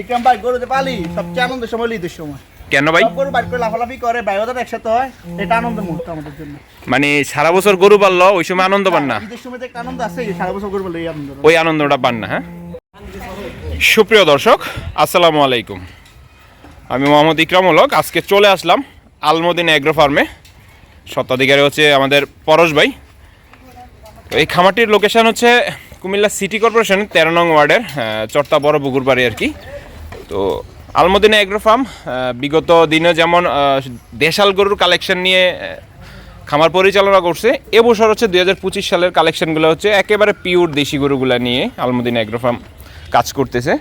ইকরাম ভাই গরুতে পালি? সবচেয়ে আনন্দের সময় ঈদের সময়। কেন ভাই? গরু বাইর করে লাফালাফি করে বাইরে একসাথে হয় এটা আনন্দের মুহূর্ত আমাদের জন্য। মানে সারা বছর গরু পাললো ওই সময় আনন্দ পান না? ঈদের সময় একটা আনন্দ আছে সারা বছর গরু পালে এই আনন্দ ওই আনন্দটা পান না হ্যাঁ? সুপ্রিয় দর্শক আসসালামু আলাইকুম। আমি মোহাম্মদ ইকরাম হলক আজকে চলে আসলাম আলমদিন অ্যাগ্রো ফার্মে। স্বত্বাধিকারী হচ্ছে আমাদের পরশ ভাই। তো এই খামারটির লোকেশন হচ্ছে কুমিল্লা সিটি কর্পোরেশন তেরো নং ওয়ার্ডের চর্তা বড় পুকুর বাড়ি আর কি। তো আলমদিনা এগ্রো ফার্ম বিগত দিনে যেমন দেশাল গরুর কালেকশন নিয়ে খামার পরিচালনা করছে এবছর হচ্ছে দুই হাজার পঁচিশ সালের কালেকশনগুলো হচ্ছে একেবারে পিওর দেশি গরুগুলো নিয়ে আলমদিনা এগ্রো ফার্ম কাজ করতেছে।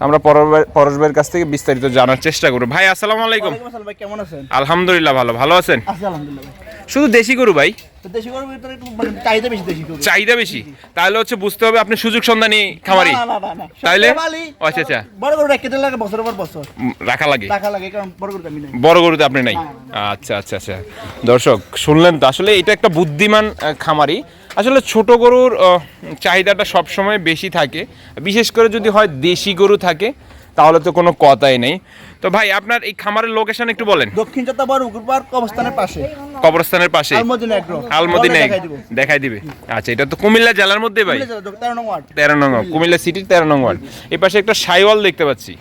আমরা পরশ- ভাইয়ের কাছ থেকে বিস্তারিত জানার চেষ্টা করব। ভাই আসসালামু আলাইকুম। কেমন আছেন? আলহামদুলিল্লাহ ভালো ভালো আছেন? আলহামদুলিল্লাহ শুধু দেশি গরু ভাই? দেশি গরুর ভিতরে একটু মানে চাহিদা বেশি দেশি গরু চাহিদা বেশি? তাহলে হচ্ছে বুঝতে হবে আপনি সুযোগ সন্ধানী খামারি। না, না, না, না। তাইলে? সবচেয়ে আচ্ছা, আচ্ছা। বড় গরু রেখে দিলে লাগে বছরের পর বছর। রাখা লাগে? টাকা লাগে কারণ বড় গরু আমি নেই। বড় গরুতে আপনি নাই? আচ্ছা আচ্ছা আচ্ছা। দর্শক শুনলেন তো আসলে এটা একটা বুদ্ধিমান আহ, খামারি। আসলে ছোট গরুর আহ, চাহিদাটা সবসময় বেশি থাকে। বিশেষ করে যদি হয় দেশি গরু থাকে তাহলে তো কোনো কথাই নেই। তো ভাই আপনার এই খামারের লোকেশন একটু বলেন। দক্ষিণ চত্বর পার্ক অবস্থানের পাশে। কবরস্থানের পাশে? আলমদিনা দেখাই দিবে। আচ্ছা এটা তো কুমিল্লা জেলার মধ্যে ভাই। তেরো নং কুমিল্লা সিটির তেরো নং ওয়ার্ড। এই পাশে একটা সাইওয়াল দেখতে পাচ্ছি।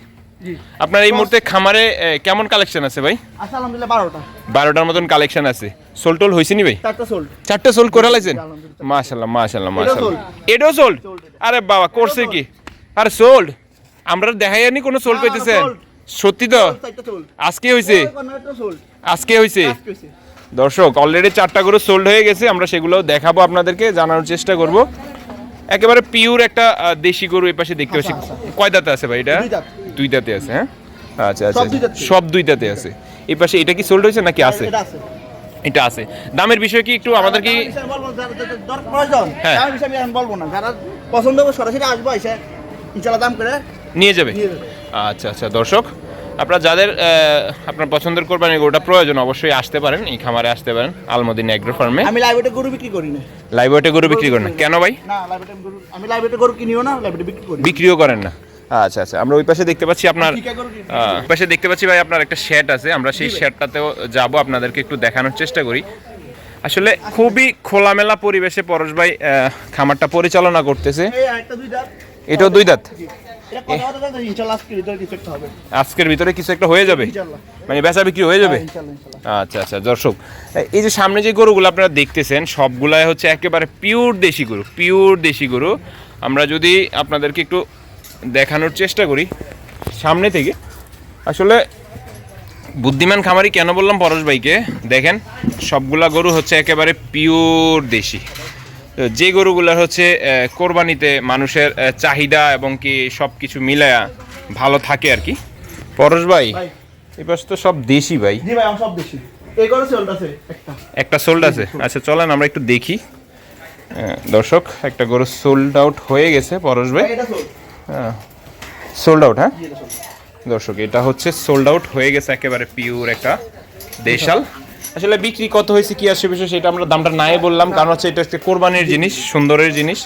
আপনার এই মুহূর্তে খামারে কেমন কালেকশন আছে ভাই? আলহামদুলিল্লাহ বারোটা। বারোটার মতন কালেকশন আছে। সোল টোল হয়েছে নি ভাই? চারটা সোল। করে লাইছেন মাশাল্লাহ মাশাল্লাহ মাশাল্লাহ এটাও সোল্ড আরে বাবা করছে কি? আরে সোল্ড আমরা দেখাই নি কোনো সোল পেতেছেন। সত্যি তো? আজকে হয়েছে আজকে হয়েছে দর্শক অলরেডি চারটা করে সোল্ড হয়ে গেছে আমরা সেগুলো দেখাবো আপনাদেরকে জানানোর চেষ্টা করব। একেবারে পিওর একটা দেশি গরু এই পাশে দেখতে পাচ্ছি। কয় দাঁতে আছে ভাই এটা? দুই দাঁত। আছে হ্যাঁ? আচ্ছা আচ্ছা সব দুই দাঁতে। সব দুই দাঁতে আছে। এই পাশে এটা কি সোল্ড হয়েছে নাকি আছে? এটা আছে। এটা আছে। দামের বিষয় কি একটু আমাদের কি প্রয়োজন, হ্যাঁ। আমি বলব না। যারা পছন্দ হবে সরাসরি আসব এসে ইনশাল্লাহ দাম করে নিয়ে যাবে। নিয়ে যাবে। আচ্ছা আচ্ছা দর্শক আপনার যাদের আপনার পছন্দের কোরবানির গরুটা প্রয়োজন অবশ্যই আসতে পারেন এই খামারে আসতে পারেন আলমদিন এগ্রো ফার্মে। আমি লাইব্রেরিতে গরু বিক্রি করি না। লাইভ ওয়েটে গরু বিক্রি করেন না। কেন ভাই? না। লাইব্রেরিতে গরু আমি লাইব্রেরিতে গরু কিনিও না লাইব্রেরিতে বিক্রি করি বিক্রিও করেন না। আচ্ছা আচ্ছা আমরা ওই পাশে দেখতে পাচ্ছি আপনার পাশে দেখতে পাচ্ছি ভাই আপনার একটা শেড আছে। আমরা সেই শেডটাতেও যাব আপনাদেরকে একটু দেখানোর চেষ্টা করি। আসলে খুবই খোলামেলা পরিবেশে পরশ ভাই খামারটা পরিচালনা করতেছে। এটাও দুই দাঁত? আজকের ভিতরে কিছু একটা হয়ে যাবে? মানে বেচা বিক্রি হয়ে যাবে? হ্যাঁ, আচ্ছা আচ্ছা দর্শক এই যে সামনে যে গরুগুলো আপনারা দেখতেছেন সবগুলাই হচ্ছে একেবারে পিওর দেশি গরু পিওর দেশি গরু। আমরা যদি আপনাদেরকে একটু দেখানোর চেষ্টা করি সামনে থেকে। আসলে বুদ্ধিমান খামারি কেন বললাম পরশ ভাইকে? দেখেন সবগুলা গরু হচ্ছে একেবারে পিওর দেশি। তো যে গরুগুলার হচ্ছে কোরবানিতে মানুষের চাহিদা এবং কি সব কিছু মিলায়া ভালো থাকে আর কি? পরশ ভাই এবার তো সব দেশি ভাই। সব একটা। সোল্ড আছে? আচ্ছা চলেন আমরা একটু দেখি। দর্শক একটা গরু সোল্ড আউট হয়ে গেছে পরশ ভাই। হ্যাঁ? সোল্ড আউট হ্যাঁ দর্শক এটা হচ্ছে সোল্ড আউট হয়ে গেছে একেবারে পিওর একটা দেশাল। আসলে বিক্রি কত হয়েছে কি আসে বিষয় সেটা আমরা দামটা নাই বললাম কারণ হচ্ছে এটা একটা কোরবানির জিনিস সুন্দরের জিনিস।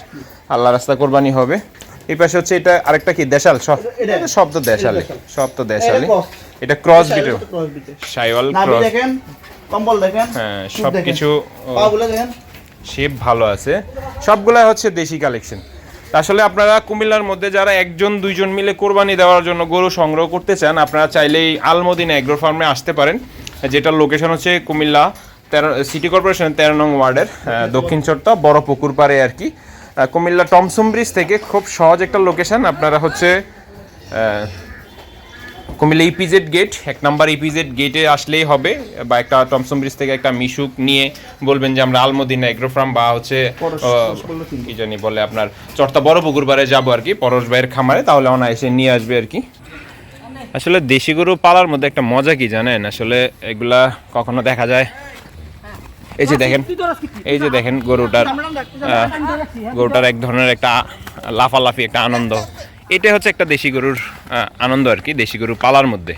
আল্লাহ রাস্তা কোরবানি হবে। এই পাশে হচ্ছে এটা আরেকটা কি দেশাল? সব তো দেশালে। সব তো দেশালে এটা ক্রস বিটের ক্রস বিটে সাইওয়াল ক্রস দেখেন কম্বল দেখেন হ্যাঁ চুট সব কিছু পাগুলো দেখেন। শেপ ভালো আছে। সবগুলাই হচ্ছে দেশি কালেকশন আসলে আপনারা কুমিল্লার মধ্যে যারা একজন দুইজন মিলে কোরবানি দেওয়ার জন্য গরু সংগ্রহ করতে চান আপনারা চাইলেই আলমদিনা এগ্রো ফার্মে আসতে পারেন। যেটার লোকেশন হচ্ছে কুমিল্লা তেরো সিটি কর্পোরেশনের তেরো নং ওয়ার্ডের দক্ষিণ চট্টা বড় পুকুর পাড়ে আর কি। কুমিল্লা টমসম ব্রিজ থেকে খুব সহজ একটা লোকেশন আপনারা হচ্ছে কুমিল্লা ইপিজেড গেট এক নাম্বার ইপিজেড গেটে আসলেই হবে বা একটা টমসম ব্রিজ থেকে একটা মিশুক নিয়ে বলবেন যে আমরা আলমদিনা এগ্রো ফার্ম বা হচ্ছে। কি জানি বলে আপনার চর্তা বড় পুকুর পাড়ে যাব আর কি পরশ ভাইয়ের খামারে তাহলে অনায়াসে নিয়ে আসবে আর কি। আসলে দেশি গরু পালার মধ্যে একটা মজা কি জানেন? আসলে এগুলা কখনো দেখা যায়? এই যে দেখেন, এই যে দেখেন গরুটার গরুটার এক ধরনের একটা লাফালাফি, একটা আনন্দ। এটা হচ্ছে একটা দেশি গরুর আনন্দ আর কি, দেশি গরু পালার মধ্যে।